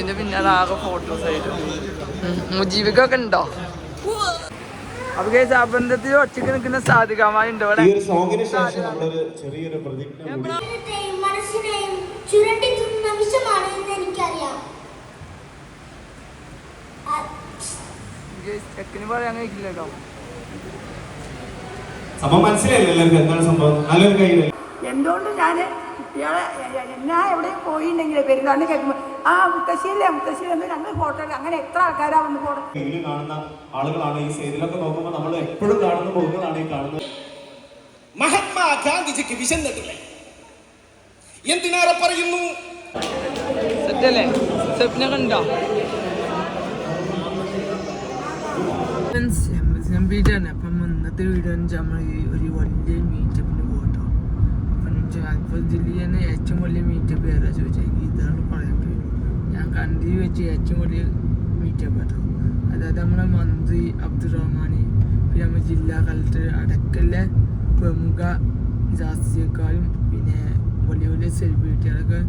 മന്തിന്റെ പിന്നാലെ ആകെ ഫോട്ടോസ് ആയിട്ട്. മുജീബിക്കൊക്കെ ഉണ്ടോ? അപ്പൊ കേസ് അബന്ധത്തിൽ ഒറ്റയ്ക്ക് നിൽക്കുന്ന സാധികമായി ഉണ്ടോ ഇവിടെ ചെക്കന് പറയാൻ കഴിക്കില്ല കേട്ടോ അപ്പൊ മനസ്സിലായില്ല എല്ലാവർക്കും എന്താണ് സംഭവം? നല്ലൊരു കൈ എന്തുകൊണ്ട് ഞാൻ കുട്ടികളെ എന്നാ എവിടെയും പോയിണ്ടെങ്കിലും? പെരുന്നാളിന് കേൾക്കുമ്പോൾ ആ മുത്തശ്ശിയില്ലേ മുത്തശ്ശിയിലെ രണ്ട് ഫോട്ടോ അങ്ങനെ എത്ര ആൾക്കാരാ വന്ന് ഫോട്ടോ കാണുന്ന ആളുകളാണ് ഈ സൈഡിലൊക്കെ നോക്കുമ്പോൾ നമ്മൾ എപ്പോഴും കാണുന്ന മുഖങ്ങളാണ് ഈ കാണുന്നത്. മഹാത്മാ ഗാന്ധിജിക്ക് വിശന്നിട്ടില്ല എന്തിനേറെ പറയുന്നു? സത്യല്ലേ? സ്വപ്ന കണ്ടോ? അപ്പം ഇന്നത്തെ വീഡിയോ നമ്മൾ ഒരു വലിയ മീറ്റപ്പിന് പോകട്ടോ അപ്പം ജില്ലയിൽ തന്നെ ഏറ്റവും വലിയ മീറ്റപ്പ് ഏതാ പറ്റും കണ്ടി വെച്ച് ഏറ്റവും വലിയ മീറ്റപ്പ് കേട്ടോ അതായത് നമ്മുടെ മന്ത്രി അബ്ദുൾ അബ്ദുറഹ്മാൻ പിന്നെ നമ്മുടെ ജില്ലാ കളക്ടർ അടക്കലെ പ്രമുഖ ജാസ്തിയേക്കാളും പിന്നെ വലിയ വലിയ സെലിബ്രിറ്റികളൊക്കെ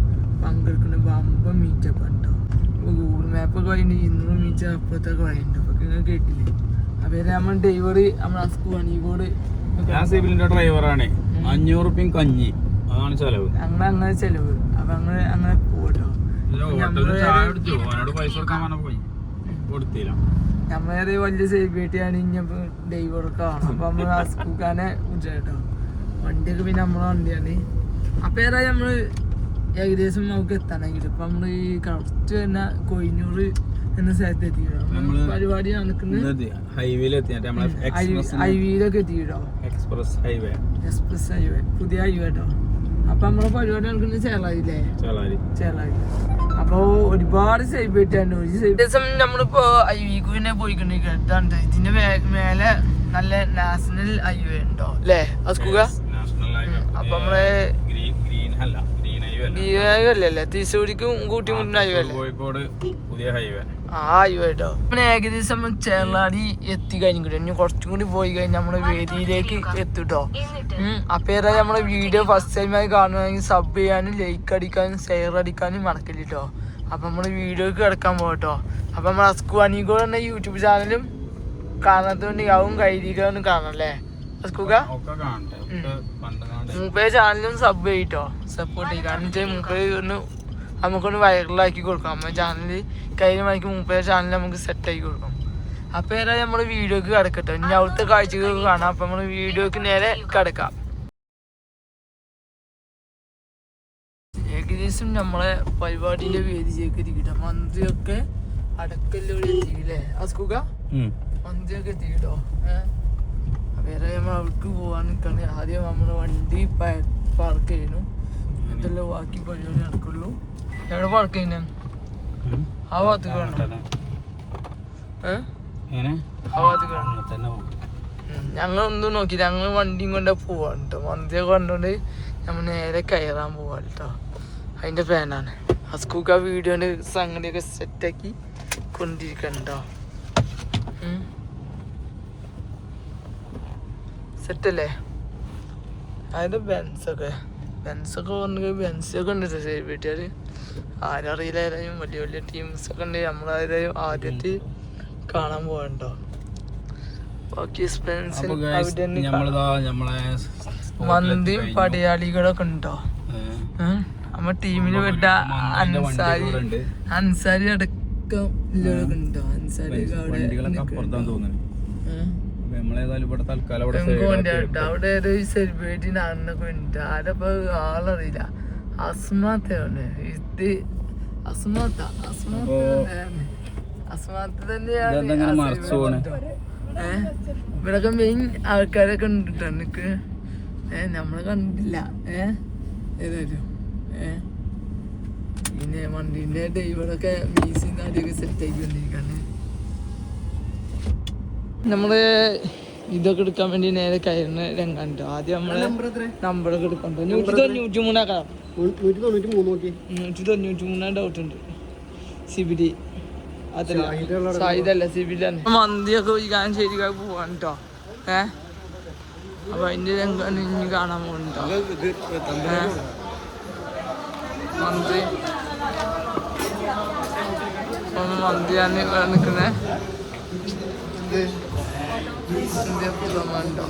പങ്കെടുക്കുന്ന വമ്പ മീറ്റപ്പ് കേട്ടോ ഇപ്പോൾ ഗൂഗിൾ മാപ്പൊക്കെ ഇന്നും ഇരുന്നൂറ് മീറ്റർ അപ്പുറത്തൊക്കെ പറയുന്നുണ്ട്. അപ്പോൾ നിങ്ങൾ കേട്ടില്ലേ? അപ്പോൾ നമ്മൾ ഡ്രൈവർ നമ്മുടെ സ്കൂൾ അണീകോട് ഞാൻ സിവിലിന്റെ ഡ്രൈവറാണ് അഞ്ഞൂറ് റുപ്യം കഞ്ഞി. അതാണ് ചെലവ്. അങ്ങനെ അങ്ങനെ ചെലവ്. അപ്പം അങ്ങനെ അങ്ങനെ പോട്ടോ നമ്മളേറെ വലിയ സെലിബ്രിറ്റിയാണ് ഇനിയപ്പോൾ ഡ്രൈവറൊക്കെ ആണ്. അപ്പം നമ്മൾ ആ സ്കൂക്കാനെ കേട്ടോ വണ്ടിയൊക്കെ പിന്നെ നമ്മളെ വണ്ടിയാണ്. അപ്പം ഏതായാലും നമ്മൾ ഏകദേശം നമുക്ക് എത്തണമെങ്കിൽ ഇപ്പൊ നമ്മൾ ഈ കറക്റ്റ് തന്നെ കൊയിനൂർ എന്ന സ്ഥലത്ത് എത്തിക്കണം നമ്മൾ പരിപാടി നടക്കുന്നത് നമ്മളെ എക്സ്പ്രസ് ഹൈവേയിലൊക്കെ എത്തിയിട്ടോ എക്സ്പ്രസ് ഹൈവേ എക്സ്പ്രസ് ഹൈവേ പുതിയ ഹൈവേ കേട്ടോ അപ്പം നമ്മളെ പരിപാടി നടക്കുന്നത് ചേളാരില്ലേ ചേളാരി അപ്പൊ ഒരുപാട് സേഫ് ആയിട്ടാണ് ഒരു സേഫ് ദിവസം നമ്മളിപ്പോ പിന്നെ കേട്ടാണ്ട് ഇതിന്റെ മേലെ നല്ല നാഷണൽ ഹൈവേ ഉണ്ടോ? അല്ലേ ഹൈവേ അപ്പൊ നമ്മൾ ഗ്രീൻ അല്ല ഈ ഹൈവേ അല്ലേ തൃശ്ശൂരിക്കും കൂട്ടിമുട്ടിന് ഹൈവേ അല്ലേ കോഴിക്കോട് പുതിയ ഹൈവേ. ആ ഹൈവേ കേട്ടോ പിന്നെ ഏകദേശം ചേളാടി എത്തി കഴിഞ്ഞിട്ട്. ഇനി കുറച്ചും കൂടി പോയി കഴിഞ്ഞാൽ നമ്മുടെ വേദിയിലേക്ക് എത്തിട്ടോ. അപ്പൊ ഏതായാലും നമ്മുടെ വീഡിയോ ഫസ്റ്റ് ടൈമായി കാണുകയാണെങ്കിൽ സബ് ചെയ്യാനും ലൈക്ക് അടിക്കാനും ഷെയർ അടിക്കാനും മറക്കില്ലട്ടോ. അപ്പൊ നമ്മൾ വീഡിയോക്ക് കിടക്കാൻ പോകട്ടോ. അപ്പൊ നമ്മൾ അസ്കു കൂടെ തന്നെ യൂട്യൂബ് ചാനലും കാണാത്തോണ്ട് ആവും കൈരീക്കൊന്നും കാണല്ലേ അല്ലേ? അസ്കുക? കാണട്ടെ മൂപ്പേ ചാനലും സബ് ചെയ്യിട്ടോ സപ്പോർട്ട് ചെയ്യും. കാരണം വെച്ചാൽ മൂപ്പേ ഒന്ന് നമുക്കൊന്ന് വൈറലാക്കി കൊടുക്കാം നമ്മുടെ ചാനൽ കഴിഞ്ഞ മണിക്ക് മൂപ്പേ ചാനൽ നമുക്ക് സെറ്റ് ആക്കി കൊടുക്കാം അപ്പോൾ ഏതാ നമ്മൾ വീഡിയോക്ക് കിടക്കട്ടെ. ഇനി അവിടുത്തെ കാഴ്ചകൾ കാണാം. അപ്പം നമ്മൾ വീഡിയോക്ക് നേരെ കിടക്കാം. ഏകദേശം നമ്മളെ പരിപാടിന്റെ വേദിയിലേക്ക് എത്തിക്കിട്ടോ മന്ത്രിയൊക്കെ അടക്കല്ലോടെ എത്തിക്കില്ലേ അസ്കുക മന്ത്രിയൊക്കെ എത്തിക്കിട്ടോ ഏഹ് വേറെ നമ്മൾ അവിടേക്ക് പോകാൻ നിൽക്കണേ ആദ്യം നമ്മുടെ വണ്ടി പാർക്ക് ചെയ്യുന്നു എന്നിട്ടല്ലേ ബാക്കി പരിപാടി നടക്കുള്ളൂ. എവിടെ പാർക്ക് ചെയ്യുന്ന? ആ ഭാഗത്ത് ആ പോകും ഞങ്ങൾ ഒന്നും നോക്കി. ഞങ്ങൾ വണ്ടിയും കൊണ്ട് പോവാണ് കേട്ടോ മന്തിയൊക്കെ കണ്ടോണ്ട് നമ്മൾ നേരെ കയറാൻ പോവാണ് കേട്ടോ അതിന്റെ പ്ലാനാണ് സ്കൂക്ക് ആ വീഡിയോ സംഗതിയൊക്കെ സെറ്റാക്കി കൊണ്ടിരിക്കണ്ടോ സെറ്റല്ലേ അതിന്റെ ബെൻസൊക്കെ ബെൻസൊക്കെ പറഞ്ഞു ബെൻസൊക്കെ ഉണ്ട് വീട്ടുകാർ ആരറിയില്ലായാലും വലിയ വലിയ ടീംസ് ഒക്കെ ഉണ്ട്. നമ്മളായാലും ആദ്യത്തെ കാണാൻ പോകണ്ടോ? ബാക്കി മന്തിയും പടയാളികളൊക്കെ ഉണ്ടോ? നമ്മ ടീമിന് വിട്ട അൻസാരി അൻസാരി അടക്കം ഉണ്ടോ? അൻസാരി അവിടെ നമ്മളേതായാലും ഇവിടെ തൽക്കാലം അവിടെ അവിടെ ഒരു സെലിബ്രിറ്റി നടന്നൊക്കെ ഉണ്ട്. ആരപ്പോ ആളറിയില്ല. അസ്മാത്താണ് ഇത് അസ്മാത്ത. അസ്മാത്ത തന്നെയാണ്. അസ്മാത്ത തന്നെയാണ് ഇതെന്താ ആ മറച്ചു celebrity പോണെ? ട്ടോ. ഏ? ഇവിടൊക്കെ മെയിൻ ആൾക്കാരെ ഉണ്ട് കേട്ടോ എനിക്ക് ഏ നമ്മളെ കണ്ടില്ല ഏതായാലും. ഏ? പിന്നെ വണ്ടീന്റെ ഡ്രൈവറൊക്കെ മീസിൽ അടിയൊക്കെ സെറ്റ് ആക്കിക്കൊണ്ടിരിക്കാണ് നമ്മൾ ഇതൊക്കെ എടുക്കാൻ വേണ്ടി നേരെ കയറുന്ന രംഗം ആദ്യം നമ്മൾ നമ്പറൊക്കെ എടുക്കണ്ടോ? നൂറ്റി തൊണ്ണൂറ്റി മൂന്നാക്കാം നൂറ്റി തൊണ്ണൂറ്റി മൂന്നാ ഡൗട്ട് ഉണ്ട്. സിബിഡി അതല്ല സിബിഡി സിബിലാണ് മന്തിയൊക്കെ ഒഴിക്കാൻ ശരിക്കാൻ പോവാൻ കേട്ടോ ഏ? അപ്പൊ അതിന്റെ രംഗം ഇനി കാണാൻ പോകുന്നുണ്ടോ ഏ? മന്തി. മന്തിയാണ് ഇവിടെ നിൽക്കുന്നത് ഉണ്ടോ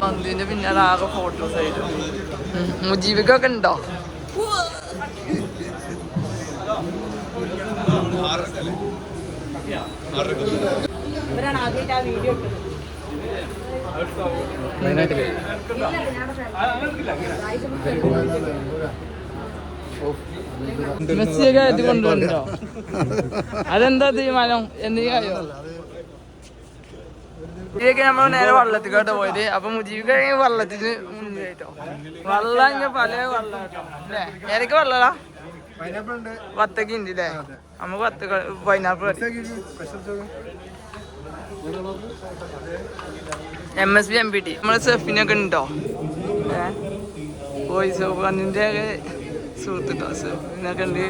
മന്തിന്റെ പിന്നാലെ ആകെ ഫോട്ടോസ് ആയിട്ട്. മുജീബിക്കൊക്കെ ഉണ്ടോ? മെസ്സിയൊക്കെ ആയിട്ട് കൊണ്ടുവന്നോ അതെന്താ തീരുമാനം? എന്തെങ്കിലും ഇതൊക്കെ നമ്മൾ നേരെ വള്ളത്തിക്കോട്ട് പോയത്. അപ്പൊ മുജീബ് വള്ളത്തിന് മുന്നിലായിട്ടോ വെള്ളം ഇങ്ങനെ പല വള്ളം അല്ലേ? ഏതൊക്കെ വള്ളടാ? വത്തക്ക ഉണ്ട് അല്ലേ നമുക്ക് വത്തക്ക pineapple M S B M P T നമ്മളെ സെഫിനൊക്കെ ഉണ്ടോ? ഏ? വോയിസ് ഓഫ് വണ്ണിന്റെ സുഹൃത്തുട്ടോ സെഫിനൊക്കെ ഉണ്ട്.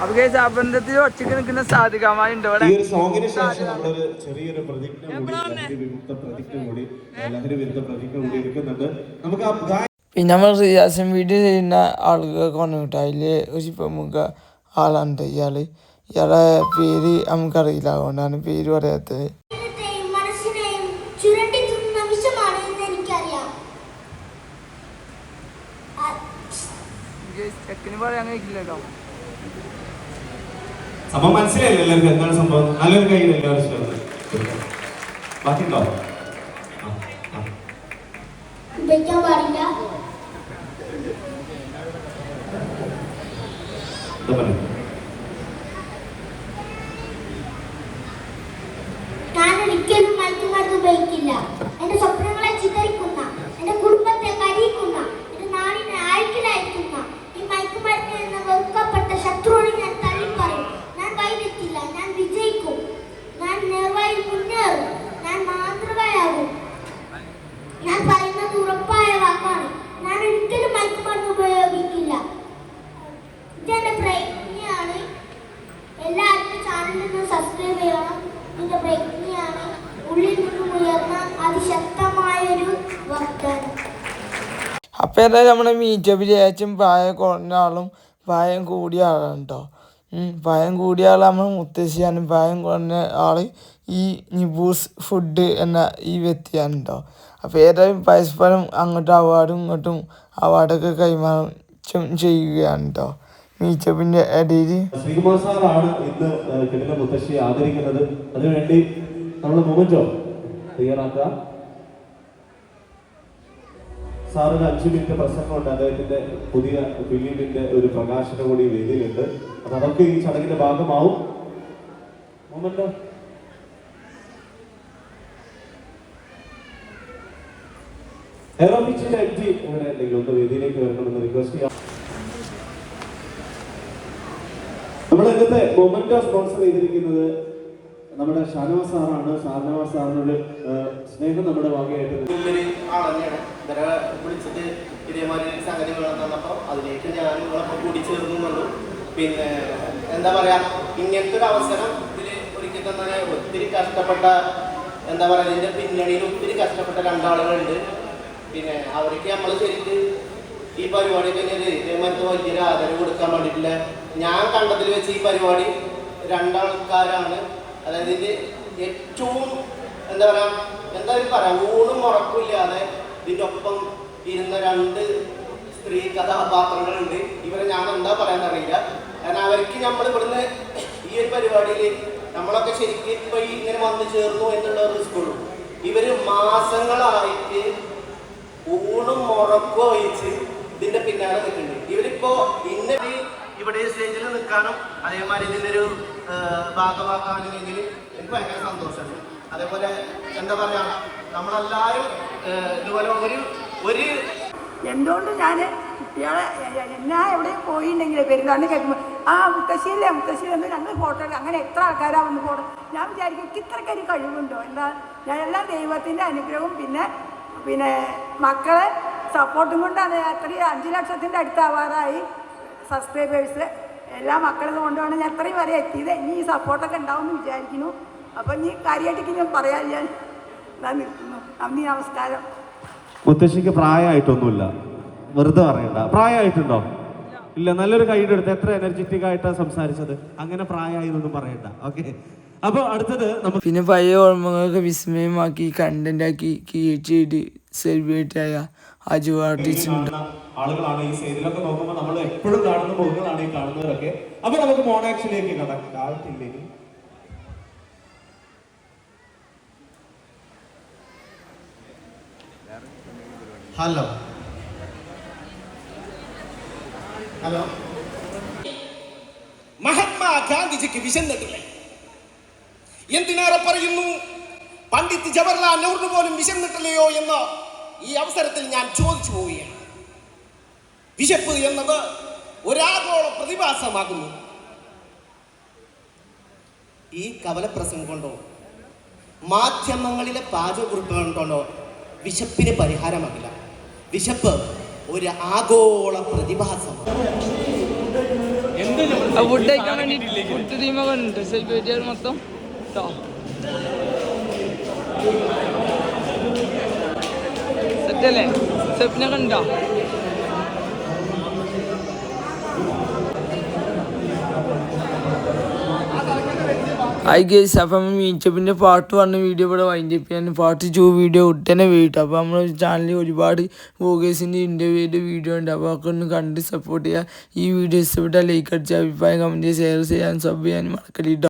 അപ്പൊ കേസ് അബന്ധത്തിൽ ഒച്ചക്ക് നിൽക്കുന്ന സാധികമായി ഉണ്ടോ ഇവിടെ. ഈ ഒരു സോങ്ങിന് ശേഷം നമ്മളൊരു ചെറിയൊരു പ്രതിജ്ഞ കൂടി ലഹരി വിമുക്ത പ്രതിജ്ഞ കൂടി ലഹരി വിരുദ്ധ പ്രതിജ്ഞ കൂടി എടുക്കുന്നുണ്ട് നമുക്ക് ആ പിന്നെ നമ്മൾ റിയാസം വീഡിയോ ചെയ്യുന്ന ആളുകളൊക്കെ വന്നു കേട്ടോ. അതിൽ ഒരു പ്രമുഖ ആളുണ്ട് ഇയാൾ. ഇയാളെ പേര് നമുക്കറിയില്ല അതുകൊണ്ടാണ് പേര് പറയാത്തത്. ശരീരത്തെയും മനസ്സിനെയും ചുരണ്ടി തിന്നുന്ന വിഷമാണ് എന്ന് എനിക്കറിയാം. ആ, ചെക്കന് പറയാൻ കഴിക്കില്ലല്ലോ സംഭവം മനസ്സിലായില്ല എല്ലാവർക്കും എന്താണ് സംഭവം? നല്ലൊരു കൈ എല്ലാവരും ചേർന്ന്. ബാക്കിയുണ്ടോ. പാടില്ല എന്താ പറയുക ഏതായാലും നമ്മുടെ മീറ്റപ്പ് ചേച്ചും പ്രായം കുറഞ്ഞ ആളും പ്രായം കൂടിയ ആളാണ് കേട്ടോ പ്രായം കൂടിയ ആൾ നമ്മൾ മുത്തശ്ശിയാണ്. പ്രായം കുറഞ്ഞ ആൾ ഈ നിബൂസ് ഫുഡ് എന്ന ഈ വ്യക്തിയാണ് കേട്ടോ അപ്പോൾ ഏതായാലും പരസ്പരം അങ്ങോട്ടും അവാർഡും ഇങ്ങോട്ടും അവാർഡൊക്കെ കൈമാറും ചെയ്യുകയാണ് കേട്ടോ മീറ്റപ്പിന്റെ ഇടയിൽ ശ്രീകുമാർ സാറാണ് ഇന്ന് കിട്ടുന്ന മുത്തശ്ശിയെ ആദരിക്കുന്നത്. അതിനുവേണ്ടി നമ്മൾ മൊമെന്റോ തയ്യാറാക്കുക. സാറിന് അഞ്ചു മിനിറ്റ് പ്രസംഗമുണ്ട് അദ്ദേഹത്തിന്റെ പുതിയ ഫിലിമിന്റെ ഒരു പ്രകാശനം കൂടി വേദിയിലുണ്ട്. അപ്പൊ അതൊക്കെ ഈ ചടങ്ങിന്റെ ഭാഗമാവും. മൊമെന്റോ എറോബിച്ചിന്റെ എം ജി ഇവിടെ ഉണ്ടെങ്കിൽ ഒന്ന് വേദിയിലേക്ക് വരണമെന്ന് റിക്വസ്റ്റ് ചെയ്യാം. നമ്മുടെ ഇന്നത്തെ മൊമെന്റോ സ്പോൺസർ ചെയ്തിരിക്കുന്നത് നമ്മുടെ ഷാനവാസ് സാറാണ്. ഷാനവാസ് സാറിനോട് സ്നേഹം നമ്മുടെ ഭാഗമായിട്ട്. ഒരു ഇവരെ വിളിച്ചിട്ട് ഇതേമാതിരി സംഗതി തന്നപ്പോൾ അതിലേക്ക് ഞാൻ നിങ്ങളൊപ്പം കൂടി ചേർന്നു എന്നുള്ളൂ പിന്നെ എന്താ പറയാ ഇങ്ങനത്തെ ഒരു അവസരം ഇതിൽ ഒരിക്കൽ തന്നെ ഒത്തിരി കഷ്ടപ്പെട്ട എന്താ പറയുക ഇതിന്റെ പിന്നണിയിൽ ഒത്തിരി കഷ്ടപ്പെട്ട രണ്ടാളുകളുണ്ട്. പിന്നെ അവർക്ക് നമ്മൾ ശരിക്ക് ഈ പരിപാടി കഴിഞ്ഞാൽ ഇതേമാതിരത്തെ വലിയൊരു ആദരവ് കൊടുക്കാൻ വേണ്ടിയിട്ടില്ല ഞാൻ കണ്ടതിൽ വെച്ച് ഈ പരിപാടി രണ്ടാൾക്കാരാണ്. അതായത് ഇതിന്റെ ഏറ്റവും എന്താ പറയുക എന്തായാലും പറയാ ഊണും ഉറപ്പില്ലാതെ ഇതിന്റെ ഒപ്പം ഇരുന്ന രണ്ട് സ്ത്രീ കഥാപാത്രങ്ങളുണ്ട്. ഇവരെ ഞാൻ എന്താ പറയാൻ അറിയില്ല കാരണം അവർക്ക് നമ്മൾ ഇവിടുന്ന് ഈ ഒരു പരിപാടിയിൽ നമ്മളൊക്കെ ശരിക്കും ഇപ്പൊ ഇങ്ങനെ വന്നു ചേർന്നു എന്നുള്ള റിസ്ക് ഉള്ളൂ. ഇവർ മാസങ്ങളായിട്ട് ഊണും മുറക്കും ഒഴിച്ച് ഇതിന്റെ പിന്നാലെ നിൽക്കുന്നുണ്ട്. ഇവരിപ്പോ ഇന്ന ഇവിടെ സ്റ്റേജിൽ നിൽക്കാനും അതേമാതിരി ഇതിന്റെ ഒരു ഭാഗമാക്കാനും എനിക്ക് ഭയങ്കര സന്തോഷമാണ് അതേപോലെ എന്താ പറയാ നമ്മളെല്ലാവരും ഇതുപോലെ ഒരു ഒരു എന്തുകൊണ്ട് ഞാൻ കുട്ടികളെ എന്നാ എവിടെ പോയിണ്ടെങ്കിൽ പെരുന്നാളിന് കേൾക്കുമ്പോൾ ആ മുത്തശ്ശിയില്ലേ വന്ന് ഞങ്ങൾ ഫോട്ടോ അങ്ങനെ എത്ര ആൾക്കാരാ വന്ന് ഫോട്ടോ ഞാൻ വിചാരിക്കും എനിക്ക് ഇത്രയ്ക്ക് കഴിവുണ്ടോ? എന്താ ഞാനെല്ലാം ദൈവത്തിന്റെ അനുഗ്രഹവും പിന്നെ പിന്നെ മക്കളെ സപ്പോർട്ടും കൊണ്ടാണ് അത്രയും അഞ്ച് ലക്ഷത്തിന്റെ അടുത്താവാറായി സബ്സ്ക്രൈബേഴ്സ്. എല്ലാ മക്കളും കൊണ്ടാണ് ഞാൻ അത്രയും വരെ എത്തിയത്. ഇനി ഈ സപ്പോർട്ടൊക്കെ ഉണ്ടാവും എന്ന് വിചാരിക്കുന്നു. അപ്പം ഇനി കാര്യമായിട്ടേക്ക് ഞാൻ പറയാൻ ഞാൻ ഞാൻ നന്ദി നമസ്കാരം മുത്തശ്ശിക്ക് പ്രായമായിട്ടൊന്നുമില്ല. വെറുതെ പറയണ്ട. പ്രായമായിട്ടുണ്ടോ? ഇല്ല നല്ലൊരു കൈയുടെ എടുത്ത് എത്ര എനർജറ്റിക് ആയിട്ടാണ് സംസാരിച്ചത്? അങ്ങനെ പ്രായമായിരുന്നു പറയണ്ട. ഓക്കെ അപ്പൊ അടുത്തത് നമുക്ക് പിന്നെ പഴയ ഓർമ്മകളൊക്കെ വിസ്മയമാക്കി കണ്ടന്റ് ആക്കി കീഴ്ചയിട്ട് സെലിബ്രേറ്റ് ആയ അജു ആർട്ടിസ്റ്റ് ആളുകളാണ് ഈ സൈഡിലൊക്കെ നോക്കുമ്പോൾ നമ്മൾ എപ്പോഴും കാണുന്ന പോകുന്നതാണ് ഈ കാണുന്നവരൊക്കെ. അപ്പൊ നമുക്ക് മോണാക്ഷനിലേക്ക് കടക്കാട്ടില്ലെങ്കിൽ ഹലോ ഹലോ മഹാത്മാ ഗാന്ധിജിക്ക് വിശന്നിട്ടില്ലേ എന്തിനേറെ പറയുന്നു? പണ്ഡിറ്റ് ജവഹർലാൽ നെഹ്റു പോലും വിശന്നിട്ടില്ലയോ എന്ന് ഈ അവസരത്തിൽ ഞാൻ ചോദിച്ചു പോവുകയാണ്. വിശപ്പ് എന്നത് ഒരാഗോള പ്രതിഭാസമാകുന്നു. ഈ കവലപ്രസംഗം കൊണ്ടോ മാധ്യമങ്ങളിലെ പാചകക്കുറിപ്പ് കൊണ്ടോ വിശപ്പിന് പരിഹാരമാകില്ല. വിശപ്പ് ഒരു ആഗോള പ്രതിഭാസം. ഫുഡ് കഴിക്കാൻ വേണ്ടി ഫുഡ് ടീമൊക്കെ ഉണ്ട് സെലിബ്രേറ്റ് മൊത്തം ട്ടോ. സെറ്റല്ലേ? സെപ്പിനൊക്കെ ഉണ്ടോ ഹായ് ഗേസ് അപ്പം മീറ്റപ്പിന്റെ പാർട്ട് വൺ വീഡിയോ ഇവിടെ വൈൻഡ് അപ്പ് ചെയ്യാൻ പാർട്ട് ടു വീഡിയോ ഉടനെ വീട്ടു അപ്പോൾ നമ്മുടെ ചാനലിൽ ഒരുപാട് വ്ളോഗേഴ്സിന്റെ ഇന്റർവ്യൂവിന്റെ വീഡിയോ ഉണ്ട്. അപ്പോൾ ഒക്കെ ഒന്ന് കണ്ട് സപ്പോർട്ട് ചെയ്യുക ഈ വീഡിയോ ഇഷ്ടപ്പെട്ടാൽ ലൈക്ക് അടിച്ച് അഭിപ്രായം കമന്റ് ഷെയർ ചെയ്യാൻ സബ് ചെയ്യാൻ മറക്കരുത്.